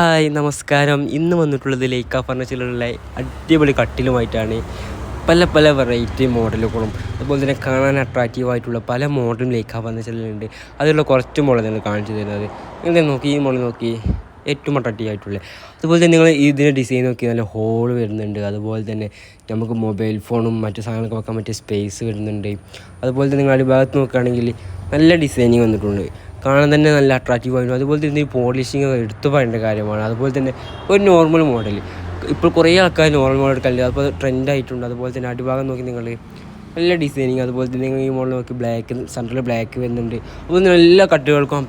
Hi നമസ്കാരം. ഇന്ന് വന്നിട്ടുള്ളത് ലേക്ക ഫർണിച്ചറിലുള്ള അടിപൊളി കട്ടിലുമായിട്ടാണ്. പല പല വെറൈറ്റി മോഡലുകളും അതുപോലെ തന്നെ കാണാൻ അട്രാക്റ്റീവ് ആയിട്ടുള്ള പല മോഡലും ലേക്ക ഫർണിച്ചറിലുണ്ട് അതിലുള്ള കുറച്ച് നിങ്ങൾ കാണിച്ചു തരുന്നത്. നിങ്ങൾ നോക്കി ഈ മോഡൽ നോക്കി ഏറ്റവും അട്രാക്റ്റീവ് ആയിട്ടുള്ളത് അതുപോലെ തന്നെ നിങ്ങൾ ഇതിന്റെ ഡിസൈൻ നോക്കി നല്ല ഹോൾ വരുന്നുണ്ട്. അതുപോലെ തന്നെ നമുക്ക് മൊബൈൽ ഫോണും മറ്റു സാധനങ്ങളൊക്കെ വെക്കാൻ പറ്റിയ സ്പേസ് വരുന്നുണ്ട്. അതുപോലെ തന്നെ നിങ്ങൾ അടിഭാഗത്ത് നോക്കുകയാണെങ്കിൽ നല്ല ഡിസൈനിങ് വന്നിട്ടുണ്ട്. കാണാൻ തന്നെ നല്ല അട്രാക്റ്റീവ് ആയിരുന്നു. അതുപോലെ തന്നെ ഈ പോളിഷിങ് എടുത്തു പറയേണ്ട കാര്യമാണ്. അതുപോലെ തന്നെ ഒരു നോർമൽ മോഡൽ ഇപ്പോൾ കുറേ ആൾക്കാർ നോർമൽ മോഡൽ എടുക്കാറില്ല അപ്പോൾ ട്രെൻഡ് ആയിട്ടുണ്ട്. അതുപോലെ തന്നെ അടിഭാഗം നോക്കി നിങ്ങൾ നല്ല ഡിസൈനിങ് അതുപോലെ തന്നെ ഈ മോഡൽ നോക്കി ബ്ലാക്ക് സെൻട്രൽ ബ്ലാക്ക് വരുന്നുണ്ട്. അതുപോലെ തന്നെ എല്ലാ കട്ടുകൾക്കും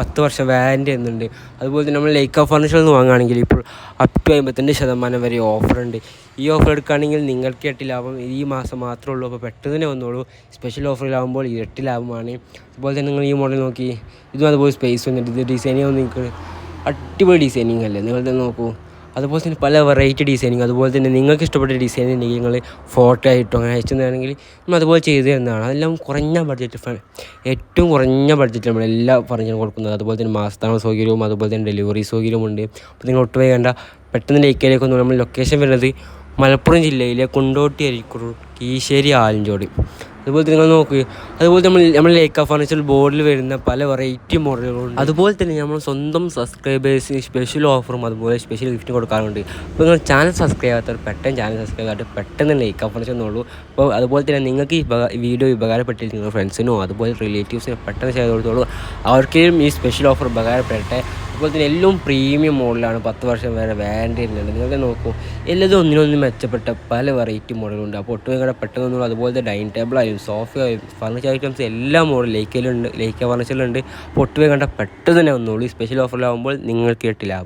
പത്ത് വർഷം വാരന്റി വരുന്നുണ്ട്. അതുപോലെ തന്നെ നമ്മൾ ലേക്ക ഫർണിച്ചറിൽ നിന്ന് വാങ്ങുകയാണെങ്കിൽ ഇപ്പോൾ അപ് ടു അമ്പത്തഞ്ച് ശതമാനം വരെ ഉണ്ട്. ഈ ഓഫർ എടുക്കുകയാണെങ്കിൽ നിങ്ങൾക്ക് എട്ട് ലാഭം ഈ മാസം മാത്രമേ ഉള്ളൂ. അപ്പോൾ പെട്ടെന്ന് തന്നെ വന്നോളൂ. സ്പെഷ്യൽ ഓഫറിലാകുമ്പോൾ ഇരട്ടി ലാഭമാണ്. അതുപോലെ തന്നെ നിങ്ങൾ ഈ മോഡൽ നോക്കി ഇതും അതുപോലെ സ്പേസ് വന്നിട്ട് ഇത് ഡിസൈനിങ് നിങ്ങൾക്ക് അടിപൊളി ഡിസൈനിങ് അല്ലേ? നിങ്ങൾ തന്നെ നോക്കൂ. അതുപോലെ തന്നെ പല വെറൈറ്റി ഡിസൈനിങ് അതുപോലെ തന്നെ നിങ്ങൾക്ക് ഇഷ്ടപ്പെട്ട ഡിസൈൻ ഉണ്ടെങ്കിൽ നിങ്ങൾ ഫോട്ടോ ആയിട്ടോ അങ്ങനെ അയച്ചു തന്നെയാണെങ്കിൽ നമ്മൾ അതുപോലെ ചെയ്തു തരുന്നതാണ്. അതെല്ലാം കുറഞ്ഞ ബഡ്ജറ്റ് ഏറ്റവും കുറഞ്ഞ ബഡ്ജറ്റിൽ നമ്മൾ എല്ലാ ഫർണിച്ചറും കൊടുക്കുന്നത്. അതുപോലെ തന്നെ മാസത്താണ് സൗകര്യവും അതുപോലെ തന്നെ ഡെലിവറി സൗകര്യമുണ്ട് അപ്പോൾ നിങ്ങൾ ഒട്ടും വേണ്ട. പെട്ടെന്ന് ലേക്കിലേക്കൊന്നും നമ്മൾ ലൊക്കേഷൻ വരുന്നത് മലപ്പുറം ജില്ലയിലെ കുണ്ടോട്ടി അരിക്കുറൂർ കീശ്ശേരി ആലഞ്ചോടി. അതുപോലെ തന്നെ നിങ്ങൾ നോക്കുക അതുപോലെ നമ്മൾ നമ്മൾ ലേക്ക ഫർണിച്ചർ ബോർഡിൽ വരുന്ന പല വെറൈറ്റി മോഡലുകളുണ്ട് അതുപോലെ തന്നെ നമ്മൾ സ്വന്തം സബ്സ്ക്രൈബേഴ്സിന് സ്പെഷ്യൽ ഓഫറും അതുപോലെ സ്പെഷ്യൽ ഗിഫ്റ്റും കൊടുക്കാറുണ്ട്. അപ്പോൾ നിങ്ങൾ ചാനൽ സബ്സ്ക്രൈബ് ആകാത്തവർ പെട്ടെന്ന് ചാനൽ സബ്സ്ക്രൈബ് ആയിട്ട് പെട്ടെന്ന് ലേക്ക ഫർണിച്ചർ എന്നുള്ളൂ അപ്പോൾ അതുപോലെ തന്നെ നിങ്ങൾക്ക് ഈ വീഡിയോ ഉപകാരപ്പെട്ടില്ല നിങ്ങളുടെ ഫ്രണ്ട്സിനോ അതുപോലെ റിലേറ്റീവ്സിനോ പെട്ടെന്ന് ചെയ്ത് കൊടുത്തോളൂ. അവർക്കും ഈ സ്പെഷ്യൽ ഓഫർ ഉപകാരപ്പെടട്ടെ. അതുപോലെ തന്നെ എല്ലാം പ്രീമിയം മോഡലാണ് പത്ത് വർഷം വരെ വാറണ്ടി വരുന്നുണ്ട് നിങ്ങൾക്ക് നോക്കൂ. എല്ലാതും ഒന്നിനൊന്നും മെച്ചപ്പെട്ട പല വെറൈറ്റി മോഡലുണ്ട് അപ്പോൾ ഒട്ടും കൂടെ പെട്ടെന്ന് ഒന്നും അതുപോലത്തെ ഡൈനിങ് ടേബിൾ സോഫയായും ഫർണിച്ചർ ഐറ്റംസ് എല്ലാ മോഡലും ലേക്കയിലുണ്ട് ലേക്ക ഫർണിച്ചറിലുണ്ട് അപ്പോൾ ഒട്ടും കണ്ട പെട്ടെന്ന് തന്നെ വന്നോളൂ സ്പെഷ്യൽ ഓഫറിലാകുമ്പോൾ നിങ്ങൾക്ക് കിട്ടി ലാഭം.